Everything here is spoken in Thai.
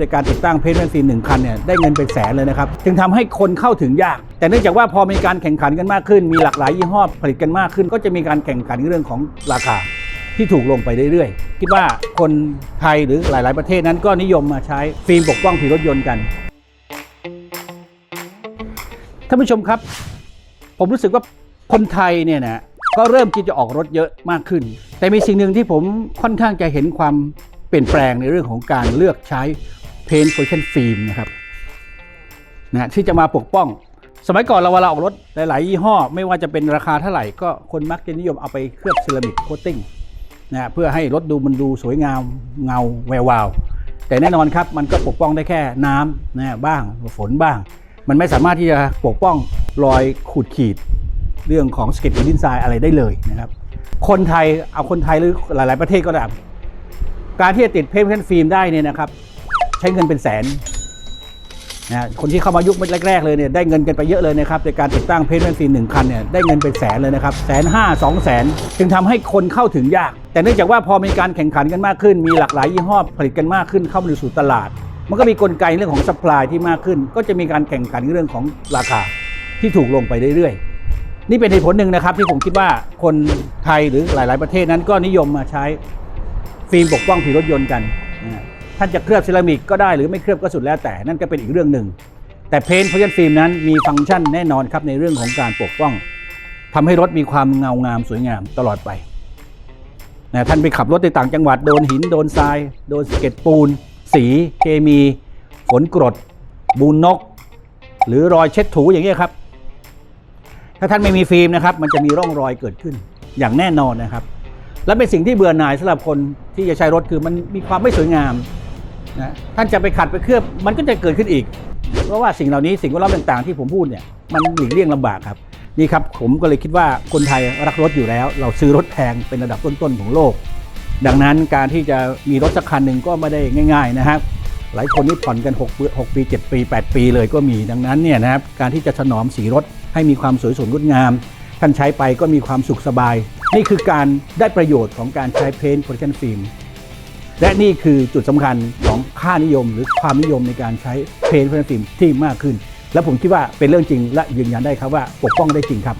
ในการติดตั้งเพจแมนซีนหนึ่งคันเนี่ยได้เงินเป็นแสนเลยนะครับ จึงทำให้คนเข้าถึงยาก แต่เนื่องจากว่าพอมีการแข่งขันกันมากขึ้น มีหลากหลายยี่ห้อผลิตกันมากขึ้น ก็จะมีการแข่งขันเรื่องของราคาที่ถูกลงไปเรื่อยๆ คิดว่าคนไทยหรือหลาย ๆ ประเทศนั้นก็นิยมมาใช้ฟิล์มปกป้องผิวรถยนต์กันท่านผู้ชมครับ ผมรู้สึกว่าคนไทยเนี่ยนะก็เริ่มที่จะออกรถเยอะมากขึ้น แต่มีสิ่งหนึ่งที่ผมค่อนข้างจะเห็นความเปลี่ยนแปลงในเรื่องของการเลือกใช้ เพนโพลิชันฟิล์มนะครับนะที่จะมาปกป้อง สมัยก่อนเราเวลาออกรถหลาย ๆ ยี่ห้อ ไม่ว่าจะเป็นราคาเท่าไหร่ก็คนมักจะนิยมเอาไปเคลือบเซรามิกโคตติ้งนะเพื่อให้รถดูมันดูสวยงามเงาแวววาว แต่แน่นอนครับมันก็ปกป้องได้แค่น้ำนะบ้างฝนบ้าง มันไม่สามารถที่จะปกป้องรอยขูดขีด เรื่องของสเก็ตดินทรายอะไรได้เลยนะครับคนไทยเอาคนไทยหรือหลาย ๆ ประเทศก็ตามการที่จะติดเพนท์ฟิล์มได้เนี่ยนะครับ ใช้เงินเป็นแสนนะคนที่เข้ามายุคแรกๆเลยเนี่ยได้เงินกันไปเยอะเลยนะครับในการติดตั้งเพนท์ฟิล์มหนึ่งคันเนี่ยได้เงินเป็นแสนเลยนะครับแสนห้าสองแสนจึงทำให้คนเข้าถึงยาก แต่เนื่องจากว่าพอมีการแข่งขันกันมากขึ้น มีหลากหลายยี่ห้อผลิตกันมากขึ้นเข้ามาสู่ตลาด มันก็มีกลไกเรื่องของสป라이ที่มากขึ้น ก็จะมีการแข่งขันเรื่องของราคาที่ถูกลงไปเรื่อยๆ นี่เป็นเหตุผลหนึ่งนะครับที่ผมคิดว่าคนไทยหรือหลาย ๆประเทศนั้นก็นิยมมาใช้ฟิล์มปกป้องผิวรถยนต์กันนะ ท่านจะเคลือบเซรามิกก็ได้หรือไม่เคลือบก็สุดแล้วแต่นั่นก็เป็นอีกเรื่องหนึ่ง แต่เพนท์พราะฉะนั้นฟิล์มนั้นมีฟังก์ชันแน่นอนครับในเรื่องของการปกป้องทำให้รถมีความเงางามสวยงามตลอดไปนะท่านไปขับรถในต่างจังหวัดโดนหินโดนทราย โดนสเก็ดปูน สีเคมีฝนกรดบูนนก หรือรอยเช็ดถูอย่างนี้ครับ ถ้าท่านไม่มีฟิล์มนะครับ มันจะมีร่องรอยเกิดขึ้นอย่างแน่นอนนะครับ และเป็นสิ่งที่เบื่อหน่ายสำหรับคนที่จะใช้รถคือมันมีความไม่สวยงาม นะท่านจะไปขัดไปเคลือบมันก็จะเกิดขึ้นอีก เพราะว่าสิ่งเหล่านี้สิ่งแวดล้อมต่างๆ ที่ผมพูดเนี่ยมันหลีกเลี่ยงลำบากครับนี่ครับผมก็เลยคิดว่าคนไทยรักรถอยู่แล้ว เราซื้อรถแพงเป็นระดับต้นๆของโลก ดังนั้นการที่จะมีรถสักคันหนึ่งก็ไม่ได้ง่าย ๆนะครับหลายคนนี่ผ่อนกัน 6 ปี6ปี7ปี 8 ปีเลยก็มีดังนั้นเนี่ยนะครับการที่จะถนอมสีรถให้มีความสวยสดงดงาม ท่านใช้ไปก็มีความสุขสบาย นี่คือการได้ประโยชน์ของการใช้เพนท์โพลิชันฟิล์ม และนี่คือจุดสำคัญของค่านิยม หรือความนิยมในการใช้เพนฟิล์มที่มากขึ้น และผมคิดว่าเป็นเรื่องจริงและยืนยันได้ครับว่าปกป้องได้จริงครับ